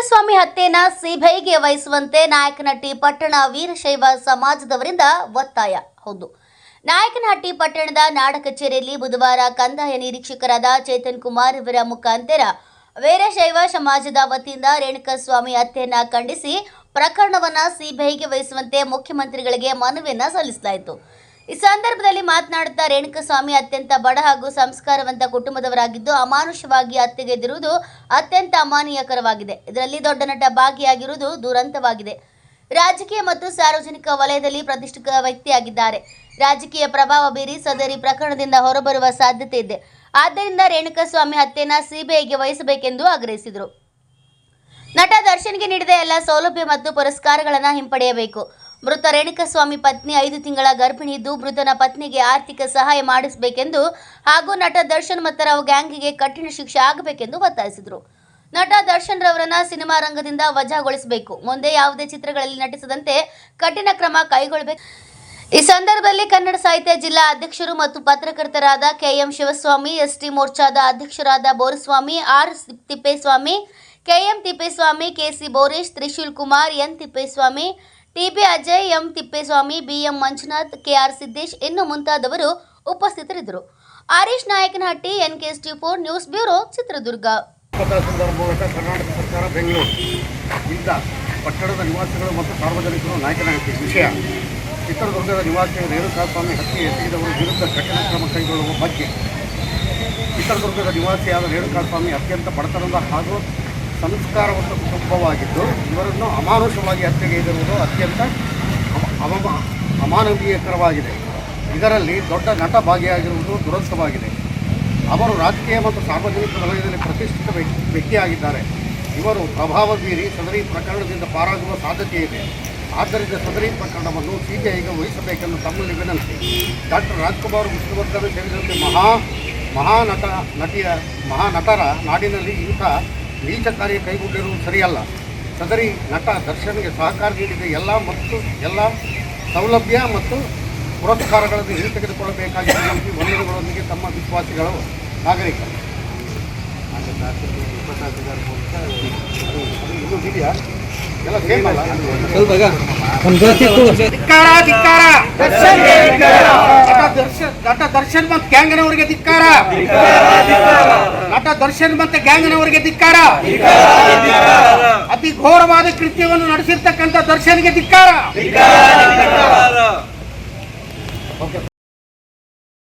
ರೇಣುಕಸ್ವಾಮಿ ಹತ್ಯೆಯನ್ನ ಸಿಬಿಐಗೆ ವಹಿಸುವಂತೆ ನಾಯಕನಹಟ್ಟಿ ಪಟ್ಟಣ ವೀರಶೈವ ಸಮಾಜದವರಿಂದ ಒತ್ತಾಯ. ಹೌದು. ನಾಯಕನಹಟ್ಟಿ ಪಟ್ಟಣದ ನಾಡ ಕಚೇರಿಯಲ್ಲಿ ಬುಧವಾರ ಕಂದಾಯ ನಿರೀಕ್ಷಕರಾದ ಚೇತನ್ ಕುಮಾರ್ ಇವರ ಮುಖಾಂತರ ವೀರಶೈವ ಸಮಾಜದ ವತಿಯಿಂದ ರೇಣುಕಸ್ವಾಮಿ ಹತ್ಯೆಯನ್ನ ಖಂಡಿಸಿ ಪ್ರಕರಣವನ್ನ ಸಿಬಿಐಗೆ ವಹಿಸುವಂತೆ ಮುಖ್ಯಮಂತ್ರಿಗಳಿಗೆ ಮನವಿಯನ್ನ ಸಲ್ಲಿಸಲಾಯಿತು. ಈ ಸಂದರ್ಭದಲ್ಲಿ ಮಾತನಾಡುತ್ತಾ ರೇಣುಕಸ್ವಾಮಿ ಅತ್ಯಂತ ಬಡ ಹಾಗೂ ಸಂಸ್ಕಾರವಂತ ಕುಟುಂಬದವರಾಗಿದ್ದು ಅಮಾನುಷವಾಗಿ ಹತ್ಯೆಗೆದಿರುವುದು ಅತ್ಯಂತ ಅಮಾನೀಯಕರವಾಗಿದೆ. ಇದರಲ್ಲಿ ದೊಡ್ಡ ನಟ ಭಾಗಿಯಾಗಿರುವುದು ದುರಂತವಾಗಿದೆ. ರಾಜಕೀಯ ಮತ್ತು ಸಾರ್ವಜನಿಕ ವಲಯದಲ್ಲಿ ಪ್ರತಿಷ್ಠಿತ ವ್ಯಕ್ತಿಯಾಗಿದ್ದಾರೆ. ರಾಜಕೀಯ ಪ್ರಭಾವ ಬೀರಿ ಸದರಿ ಪ್ರಕರಣದಿಂದ ಹೊರಬರುವ ಸಾಧ್ಯತೆ ಇದೆ. ಆದ್ದರಿಂದ ರೇಣುಕಸ್ವಾಮಿ ಹತ್ಯೆನ ಸಿಬಿಐಗೆ ವಹಿಸಬೇಕೆಂದು ಆಗ್ರಹಿಸಿದರು. ನಟ ದರ್ಶನ್ಗೆ ನೀಡಿದ ಎಲ್ಲ ಸೌಲಭ್ಯ ಮತ್ತು ಪುರಸ್ಕಾರಗಳನ್ನು ಹಿಂಪಡೆಯಬೇಕು. ಮೃತ ರೇಣುಕಸ್ವಾಮಿ ಪತ್ನಿ ಐದು ತಿಂಗಳ ಗರ್ಭಿಣಿ ಇದ್ದು ಮೃತನ ಪತ್ನಿಗೆ ಆರ್ಥಿಕ ಸಹಾಯ ಮಾಡಿಸಬೇಕೆಂದು ಹಾಗೂ ನಟ ದರ್ಶನ್ ಮತ್ತು ರಾವ್ ಗ್ಯಾಂಗಿಗೆ ಕಠಿಣ ಶಿಕ್ಷೆ ಆಗಬೇಕೆಂದು ಒತ್ತಾಯಿಸಿದರು. ನಟ ದರ್ಶನ್ ರವರನ್ನ ಸಿನಿಮಾ ರಂಗದಿಂದ ವಜಾಗೊಳಿಸಬೇಕು. ಮುಂದೆ ಯಾವುದೇ ಚಿತ್ರಗಳಲ್ಲಿ ನಟಿಸದಂತೆ ಕಠಿಣ ಕ್ರಮ ಕೈಗೊಳ್ಳಬೇಕು ಈ ಸಂದರ್ಭದಲ್ಲಿ ಕನ್ನಡ ಸಾಹಿತ್ಯ ಜಿಲ್ಲಾ ಅಧ್ಯಕ್ಷರು ಮತ್ತು ಪತ್ರಕರ್ತರಾದ ಕೆಎಂ ಶಿವಸ್ವಾಮಿ, ಎಸ್ಟಿ ಮೋರ್ಚಾದ ಅಧ್ಯಕ್ಷರಾದ Boraswamy, R Thippeswamy, KM Thippeswamy KC Boresh Trishul Kumar N Thippeswamy TB Ajay, M Thippeswamy, BM Manjunath, KR Siddesh ಇನ್ನು ಮುಂತಾದವರು ಉಪಸ್ಥಿತರಿದ್ದರು. Areesh Nayakanahatti NK four news bureau, Chitradurga. ಪಟ್ಟಣದ ನಿವಾಸಿಗಳು ಮತ್ತು ಸಾರ್ವಜನಿಕರು ನಾಯಕನಹಟ್ಟಿ ವಿಷಯ. ಚಿತ್ರದುರ್ಗದ ನಿವಾಸಿ ರೇಣುಕಾಸ್ವಾಮಿ ಹತ್ಯೆ ಎಸಗಿದವರ ವಿರುದ್ಧ ಕಠಿಣ ಕ್ರಮ ಕೈಗೊಳ್ಳುವ ಬಗ್ಗೆ. ಚಿತ್ರದುರ್ಗದ ನಿವಾಸಿಯಾದ ರೇಣುಕಾಸ್ವಾಮಿ ಅತ್ಯಂತ ಬಡತನದ ಹಾಗೂ ಸಂಸ್ಕಾರವಂತ ಕುಟುಂಬವಾಗಿದ್ದು ಇವರನ್ನು ಅಮಾನುಷವಾಗಿ ಹತ್ಯೆಗೈದಿರುವುದು ಅತ್ಯಂತ ಅಮಾನವೀಯಕರವಾಗಿದೆ. ಇದರಲ್ಲಿ ದೊಡ್ಡ ನಟ ಭಾಗಿಯಾಗಿರುವುದು ದುರಂತವಾಗಿದೆ. ಅವರು ರಾಜಕೀಯ ಮತ್ತು ಸಾರ್ವಜನಿಕ ವಲಯದಲ್ಲಿ ಪ್ರತಿಷ್ಠಿತ ವ್ಯಕ್ತಿ- ವ್ಯಕ್ತಿಯಾಗಿದ್ದಾರೆ. ಇವರು ಪ್ರಭಾವ ಬೀರಿ ಸದರಿ ಪ್ರಕರಣದಿಂದ ಪಾರಾಗುವ ಸಾಧ್ಯತೆ ಇದೆ ಆದ್ದರಿಂದ ಸದರಿ ಪ್ರಕರಣವನ್ನು ಸಿಬಿಐಗೆ ವಹಿಸಬೇಕೆಂದು ತಮ್ಮಲ್ಲಿ ವಿನಂತಿ. ಡಾಕ್ಟರ್ ರಾಜ್ಕುಮಾರ್ ವಿಷ್ಣುವರ್ಧನ್ ಸೇರಿದಂತೆ ಮಹಾ, ಮಹಾನಟ, ನಟಿಯ, ಮಹಾನಟರ ನಾಡಿನಲ್ಲಿ ಇಂಥ ನೀಚ ಕಾರ್ಯ ಕೈಗೊಂಡಿರುವುದು ಸರಿಯಲ್ಲ. ಸದರಿ ನಟ ದರ್ಶನ್ಗೆ ಸಹಕಾರ ನೀಡಿದ ಎಲ್ಲ ಮತ್ತು ಎಲ್ಲ ಸೌಲಭ್ಯ ಮತ್ತು ಪುರಸ್ಕಾರಗಳನ್ನು ಹಿಂತೆಗೆದುಕೊಳ್ಳಬೇಕಾಗಿದೆ ಎಂದು ವಂದನೆಗಳೊಂದಿಗೆ ತಮ್ಮ ವಿಶ್ವಾಸಿಗಳು ನಾಗರಿಕರು ಅದು ಇದು ಇದೆಯಾ? ಎಲ್ಲ ಸೇಮ್ ಅಲ್ಲ ಧಿಕ್ಕಾರ ಧಿಕ್ಕಾರ ನಟ ದರ್ಶನ್ ಮತ್ತು ಗ್ಯಾಂಗ್ನವರಿಗೆ ಧಿಕ್ಕಾರ. ನಟ ದರ್ಶನ್ ಮತ್ತು ಗ್ಯಾಂಗ್ನವರಿಗೆ ಧಿಕ್ಕಾರ. ಅತಿ ಘೋರವಾದ ಕೃತ್ಯವನ್ನು ನಡೆಸಿರ್ತಕ್ಕಂಥ ದರ್ಶನ್ಗೆ ಧಿಕ್ಕಾರ.